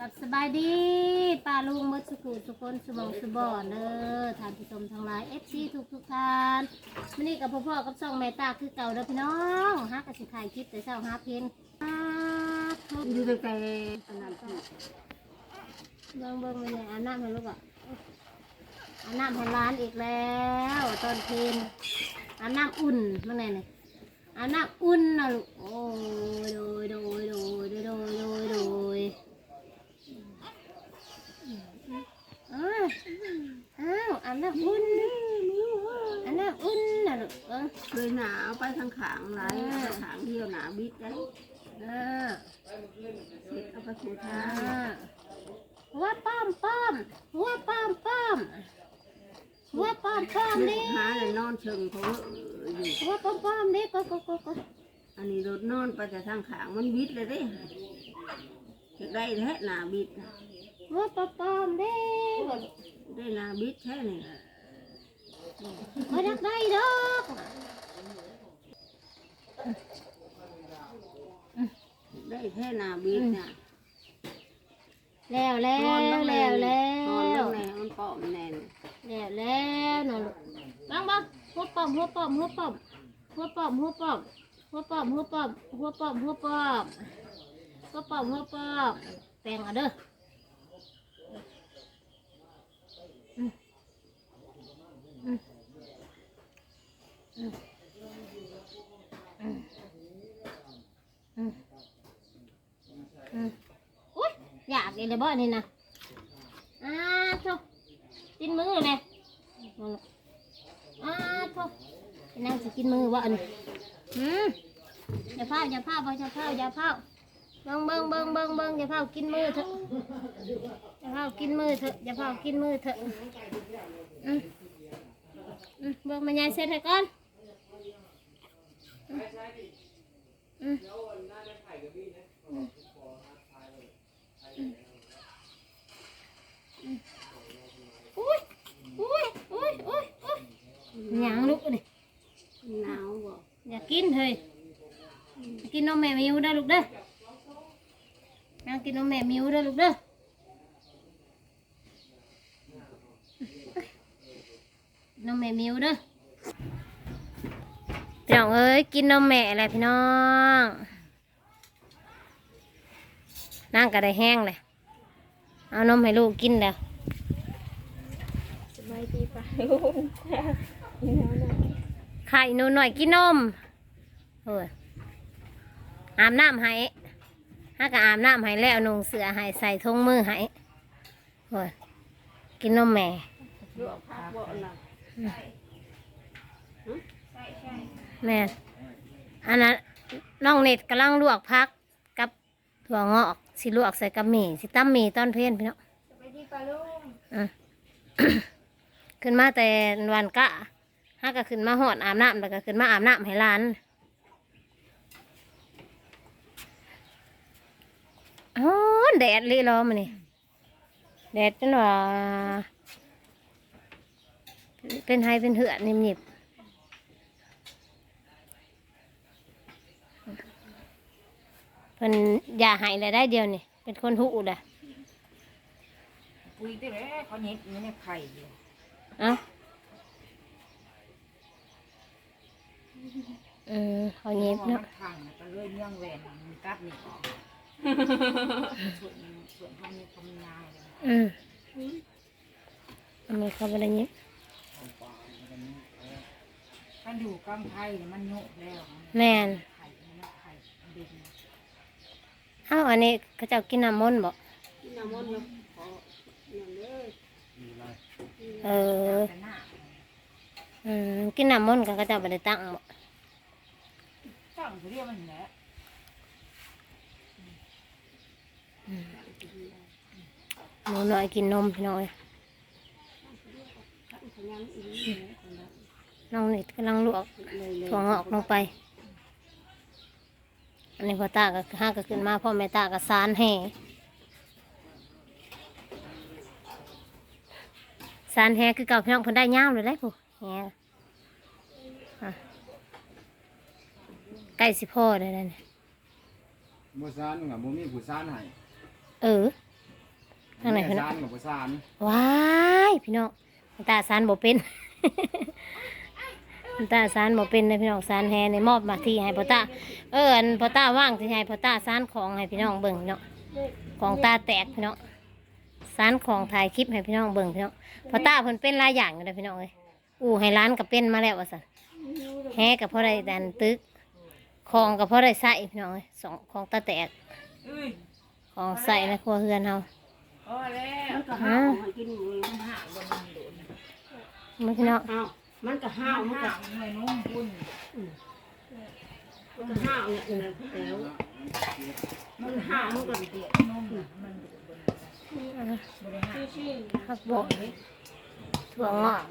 กับสบายดีป้าลุงมืดสุขุทุกคนสมองสบอนเด้อทานผู้ชมทั้งหลายเอฟซีทุกทุกๆท่านวันนี้กับพ่อๆกับซองแม่ตาคือเก่าเด้อพี่น้องฮักกสิถ่ายคลิปแต่เช้าหาเพลงฮักทุกอยู่ตั้งแต่อันนั้นที่เบิ่งเบิ่งเลยอาบน้ำให้ลูกอะอาบน้ำให้ร้านอีกแล้ว ตอนเพลนอาบน้ำอุ่นเมื่อไงเนี่ยอาบน้ำอุ่นนะลูกโอ้ยโดยโดยโดยโดยโดยอ้าวอ้าวอาบ น้ำอุ่นอาบน้ำอุ่นนะลูกเออเคยหนาเอาไปทางขางหลายเอาไปขางเดียวหนาบิดได้เออเสร็จเอาไปถูทาอ่าหัวป้อมป้อมหัวป้อมป้อมหัวป้อมป้อมนี่หาเลยนอนเชิงเขาอยู่หัวป้อมป้อมนี่ก็ก็ก็ก็อันนี้รถนอนไปแต่ทางขางมันบิดเลยเด้ได้แท้หนาบิดหัวป้อมป้อมนี่ได้หนาบิดแท้นี่ ไม่ได้ได้ดอกได้แท้หนาบิดน่ะแล้วแล้วแล้วแล้วนอนลวงในมันปาะมันแน่นแล้วแล้วนะลูกบังบังหัวปอมหัวปอมหัวปอมหัวปอมหัวปอมหัวปอมหัวปอมหัวปอมหัวปอมหัวปอมหัวปอมแปลงเอาเด้อ อุ้ยอยากเลยบ่นี่นะอ้าทุกกินมือเลยอ้าทุกนั่งสิกินมือบ่อันอืมอย่าพาอย่าพาบ่อย่าพาอย่าพาเบิ่งเบิ่งเบิ่งเบิ่งเบิ่งอย่าพากินมือเถอะอย่าพากินมือเถอะอย่าพากินมือเถอะเบิ่งมันยายเสร็จให้ก่อน อืมอุ้ยอุ้ยอุ้ยอุ้ยอุ้ยหยังลูกนี่หนาวบ่อยากกินเฮ้ยกินนมแม่มิวเด้อลูกเด้อนั่งกินนมแม่มิวเด้อลูกเด้อน้องแม่มิวเด้อ พี่น้องเอ้ยกินนมแม่อะไรพี่น้อง นั่งก็ได้แห้งเลยเอานมให้ลูกกินแล้วสบายดีป่ะลุงนี่แล้วนะไข่หนูหน่อยกินนมเฮ้ยอาบน้ำให้ถ้าก็อาบน้ำให้แล้วนุ่งเสื้อให้ใส่ทงมือให้เฮ้ยกินนมแม่ ลวกผักบ่ล่ะ แม่นอันนั้นน้องเน็ตกำลังลวกพักกับถั่วงอกสิลวกใส่กับหมี่สิตั้มหมี่ตอนเพลนพี่น้องสบายดีป่ะลุงอืมขึ้นมาแต่วันกะถ้าก็ขึ้นมาหอดอาบน้ำแล้วก็ขึ้นมาอาบน้ำให้ร้านอ๋อแดดเลยรอมานี่แดดจนว่า เป็นไฮเป็นเหือดนิ่มหยิบ เพิ่นอยาใหายเลยได้เดียวนี่เป็นคนหูเลยปุยได้แล้วเขาเน็ตอยู่ในไข่อยู่เอ้าเออเขาเย็บมัเนาะนพังก็เลยเนื่องแหวนมันกัดนี่ออกส่วนส่วนพันนี้คำนายเลยอืมอันนี้เขาเป็นอะไรเย็บถ้าอยู่กำไข่เนี่ยมันโยกแล้ว แม่นไข่มันไข่มันดึง เอ้าอันนี้เขาเจ้ากินน้ำมนต์บ่กินน้ำมันต์แล้วขออย่างเด้อเออแต่หน้าอืมกินน้ำมนต์ก็เขาเจ้าบ่ได้ตั้งบ่ตั้งเรียกมันแหละหนูน้อยกินนมพี่น้อยน้องนิดกำลังลวกเลยเลยถั่วงอกลงไป อันนี้พ่อตาก็ห้าก็ขึ้นมาพ่อแม่ตาก็สานแห่สานแห่คือเก่าพี่น้องเพิ่นได้ยาวเลยได้ผู้แห่อะใกล้สิพ่อได้แล้วเนี่ยบ่ซานกับบ่มีผู้ซานให้เออทางไหนพี่น้องสารกับประสานว้ายพี่น้องมันตาสารบ่เป็น มันตาสารบ่เป็นนะพี่น้องสารแฮในมอบมาที่ให้พ่อตาเอออันพ่อตาว่างที่ให้พ่อตาสารของให้พี่น้องเบิ่งเนาะของตาแตกพี่น้องสารของถ่ายคลิปให้พี่น้องเบิ่งพี่น้องพ่อตาเพิ่นเป็นหลายอย่างอยู่เลยพี่น้องเอ้ยอู้ให้ร้านก็เป็นมาแล้วว่าซั่นแฮกับพ่อได้ดันตึกของกับพ่อได้ใส่พี่น้องเอ้ยสองของตาแตกเอ้ยของใส่ในครัวเฮือนเฮาพอแล้วมันก็ห้าวมันกินเลยมันหักบนมันโดนมันพี่น้องห้าว มันก็ห้าวมันมันก็หักหน่วยนุ่มบุญมันก็ห้าวเนี่ยเออแล้วมันห้าวมันก็เดียดนุ่มมันโดนบนบนหักผักบกถั่วงอก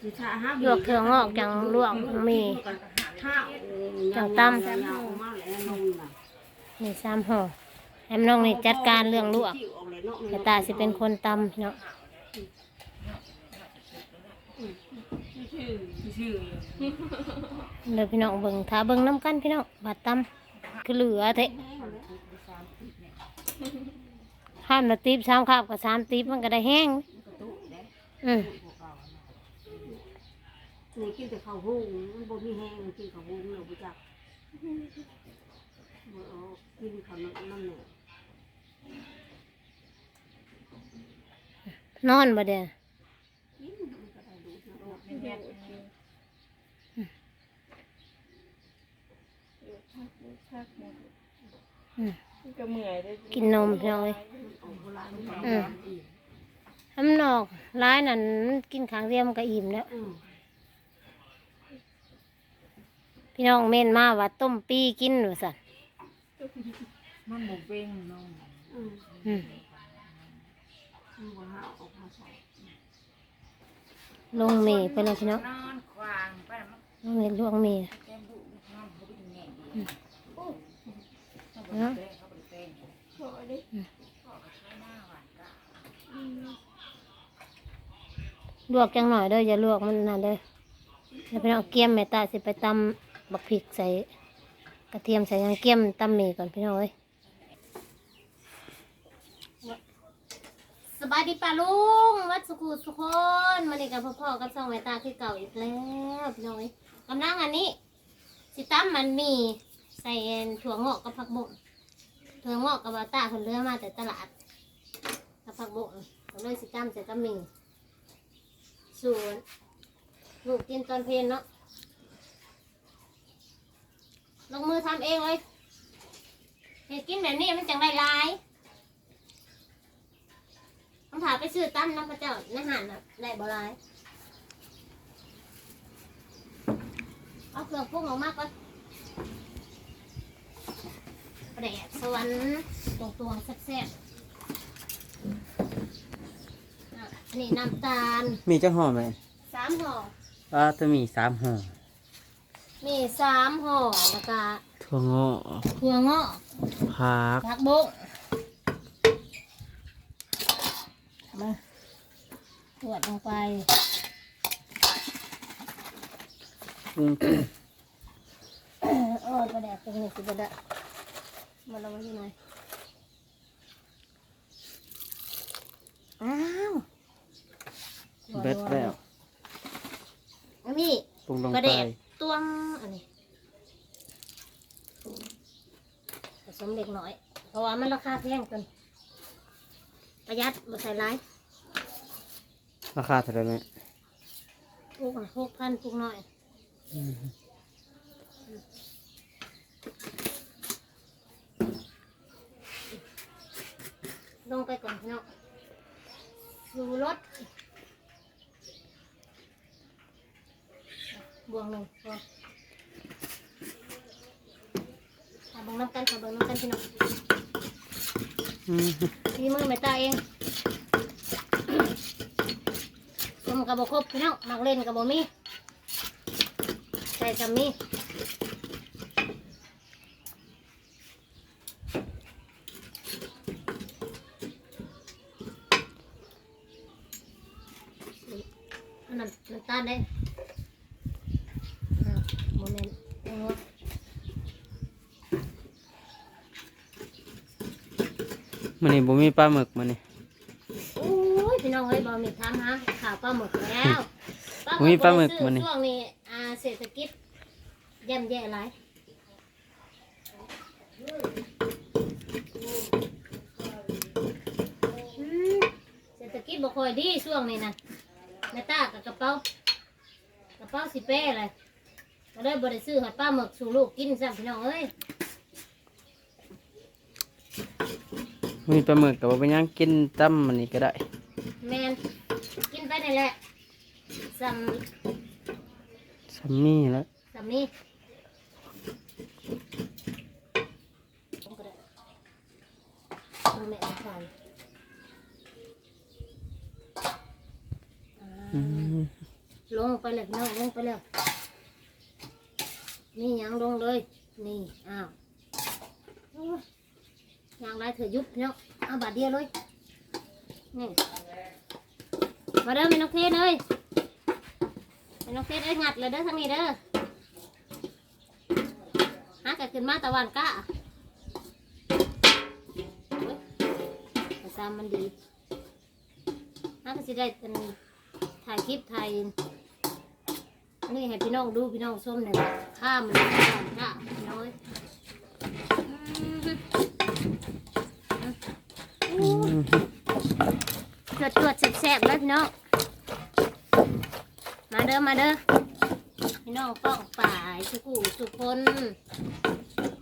สิชาห้าลวกถั่วงอกจังลวกมีห้าวจังตำยาวมาแล้วนมน่ะมีสามห่อแอมน้องนี่จัดการเรื่องลวกจิ้วออกเลยเนาะแต่ตาสิเป็นคนตำเนาะ ชื่อเดี๋ยวพี่น้องเบิ่งถ้าเบิ่งน้ำกันพี่น้องบาดตำคือเหลือเทะข้ามละตีบสามข้าวกับสามตีบมันก็ได้แห้งอืมนี่กินแต่ข้าวหุงมันบ่มีแห้งกินข้าวหุงเราบ่จักบ่เอากินข้าวน้ำเนี่ยนอนบ่เด้อกินมันก็ได้ดู นะอืมก็เมื่อยได้กินนมพี่น้องเลยเอาโบราณมันอืมทำนอกร้ายนั่นกินครั้งเดียวมันก็อิ่มแล้ว พี่น้องเม่นมาว่าต้มปีกินว่าสั่นมันหมูเป้งน้องอืมอืมมันบ่ห้าวอา ลงเมย์ไปเลยพี่น้องนอนควางไปมันลงเมย์ลวงเมย์เนาะลวกจังหน่อยเด้ออย่าลวกมันนั่นเด้อเดี๋ยวพี่น้องเกี๊ยมแม่ตาสิไปตำบักพริกใส่กระเทียมใส่ยังเกี๊ยมตำเมย์ก่อนพี่น้องเอ้ย บายดีป่าลุงวัดสุขุสุคนมานี่กับพ่อๆกับสองแม่ตาคือเก่าอีกแล้วพี่น้อยกำลังอันนี้ สิตั้มมันมีใส่ถั่วงอกกับผักบุ้งถั่วงอกกับบาต้าคนเลือมาแต่ตลาดกับผักบุ้งก็เลยสิตั้มใส่ตั้มมีส่วนลูกกินตอนเพลนเนาะลงมือทำเองเลยเห็ดกินแบบนี้มันจังได้หลายคำถามไปซื้อตั้มน้ำพระเจ้าในหันน่ะได้บ่หลายเอาเครื่องปรุงออกมาก่อนแดดสวรรค์ตรงตัวๆแซ่บๆอะอันนี้น้ำตาลมีเจ้าห่อไหมสามห่อ อ่าจะมีสามห่อมีสามห่อแล้วก็ถั่วงอกถั่วงอกผักผักบุ้ง มาตรวจลงไปปรุงเออประแดกตรงนี้สิประแดกมาลงมาที่ไหนอ้าวเบ็ดแล้วอันนี้ปรุงลงประไปแดกตวงอันนี้ผสมเล็กน้อย เพราะว่ามันราคาแพงเกิน ประหยัดบ่ใส่ร้ายราคาเท่าไหร่ไหมปลูกหกพันปลูกน้อยลงไปก่อนพี่น้องสูรถบวงหนึ่งบวงขอเบังน้ำกันขอเบังน้ำกันพี่น้อง มีมือไม่ตาเองสมกับบครบพี่น้องมักเล่นกับบมีใส่กัมีอันนั้นน้ำตาลได้อ่าโมเมนต์เอาเนอะ มันนี่บ่มีปลาหมึกมันนี่โอ้ยพี่น้องเอ้ยบอมีทำฮะข่าวปลาหมึกแล้วมีปลาหมึกบ่มื้อได้นี้ซื้อช่วงนี้อ่าเศรษฐกิจย่ำแย่หลายอืมเศรษฐกิจบ่ค่อยดีช่วงนี้นะแม่ตากับกระเป๋ากระเป๋าสิเป้เลยก็เลยบ่ได้ซื้อหอดปลาหมึกสู่ลูกกินซ้ำพี่น้องเอ้ย มีปลาหมึกกับเป็นหยังกินตั้มมันนี่ก็ได้ แมนกินไปนี่แหละซ้ซัมมี่แล้วำซ้ำนี้ก็ได้เอาแม่เอาก่อนอืมลงไปเลยพี่น้องลงไปเลยนี่ยังลงเลย นี่ อ้าวโอ้ ยยังไรเถอยุบพี่น้องเอาบาทเดียวเลยนี่มาเด้อแม่นกเทศเลยแม่นกเทศเอ้ยงัดเลยเด้อทางนี้เด้อหากะขึ้นมาตะวันก้าโอ้ยแต่ซ้ำมันดีหากะสิได้เป็นถ่ายคลิปถ่ายนี่ให้พี่น้องดูพี่น้องส้มเนี่ยข้ามเลยข้ามพี่น้อยตร วจตรวจแสบๆเลยพี่น้อง มาเด้อ มาเด้อ พี่น้องป้องป่ายสุกูสุคน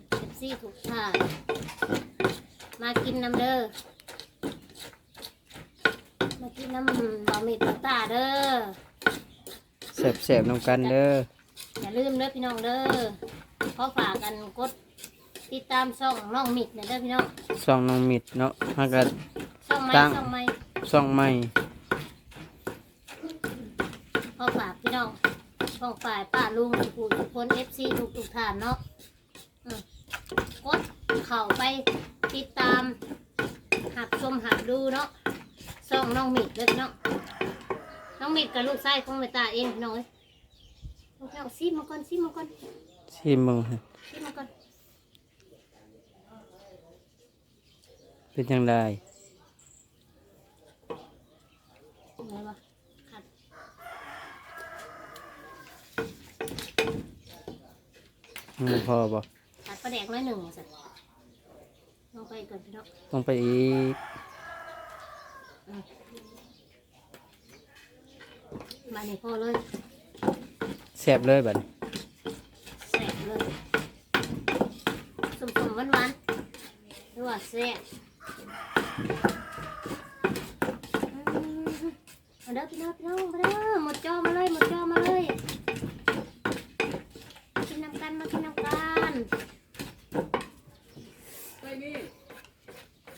เจ็บซี่ถูกท่านมากินน้ำเด้อ มากินน้ำบะหมี่ตาเด้อแสบๆนำกันเด้อ อย่าลืมเด้อพี่น้องเด้อขอฝากกันกดติดตามช่องน้องมิดเนี่ยเด้อพี่น้องซองน้องมิดเนาะฮากัช่องไม้ตั้ง ช่องไม้ซองใหม่ ขอฝากพี่น้อง ช่องฝ่ายป้าลุงทุกผู้ทุกคนเอฟซีทุกทุกๆท่านเนาะอืมกดเข้าไปติดตาม หักชมหักดูเนาะช่องน้องมิดเด้อพี่น้องน้องมิดกับลูกชายของเมตาเองพี่น้องเอ้ยลูกน้องซิมมาก่อนซิมมาก่อนชิมมึงให้ซิมมาก่อนเป็นจังได อะไรวะขัด มันบ่ พอบ่ขัดประแดกน้อยหนึ่งสิลงไปก่อนพี่น้องต้องไปอีกมาเนี่ยพอเลยแสบเลยบัดนี้แซ่บเลยสมสมหวานหวานๆหรือว่าแซ่บอืมมาเด้อพี่น้องพี่น้องมาเด้อหมดจอมาเลยหมดจอมาเลยมากินน้ำกันมากินน้ำกัน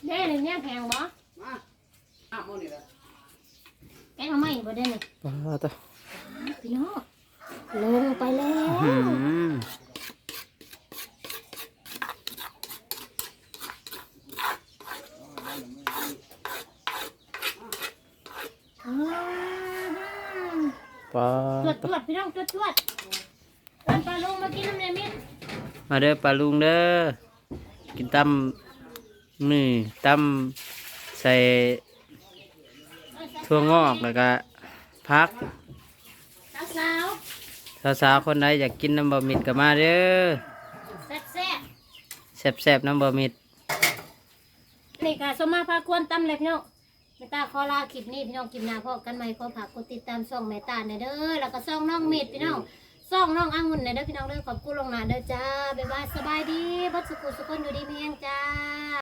เด้หนึ่งเนี่ยแพงบ่แกงเอาไหมบ่ได้เลย ปลาตะพี่น้องลงไปแล้วปลาตรวจตรวจพี่น้องตรวจตรวจปลาลุงมากินน้ำเนยมิ้นมาเด้อปลาลุงเด้อกินตำนี่ตำใส่ถั่วงอกแล้วก็ พักสาวสาวสาวๆคนใดอยากกินน้ำบะหมิดก็มาเด้อแซ่บแซ่บแซ่บๆน้ำบะหมิดนี่ค่ะสมมาพาควรตำเลยพี่น้องแม่ตาขอลาคลิปนี้พี่น้องกินนาพ่อกันไหมขอฝากกดติดตามช่องแม่ตาในอยเด้อแล้วก็ช่องน้องเม็ดพี่น้องช่องน้ององุ่นในอยเด้อพี่น้องเด้อขอบคุณลงหนาเด้อจ้าบ๊ายบายสบายดีบัดสุขุสุขคนอยู่ดีเมียงจ้า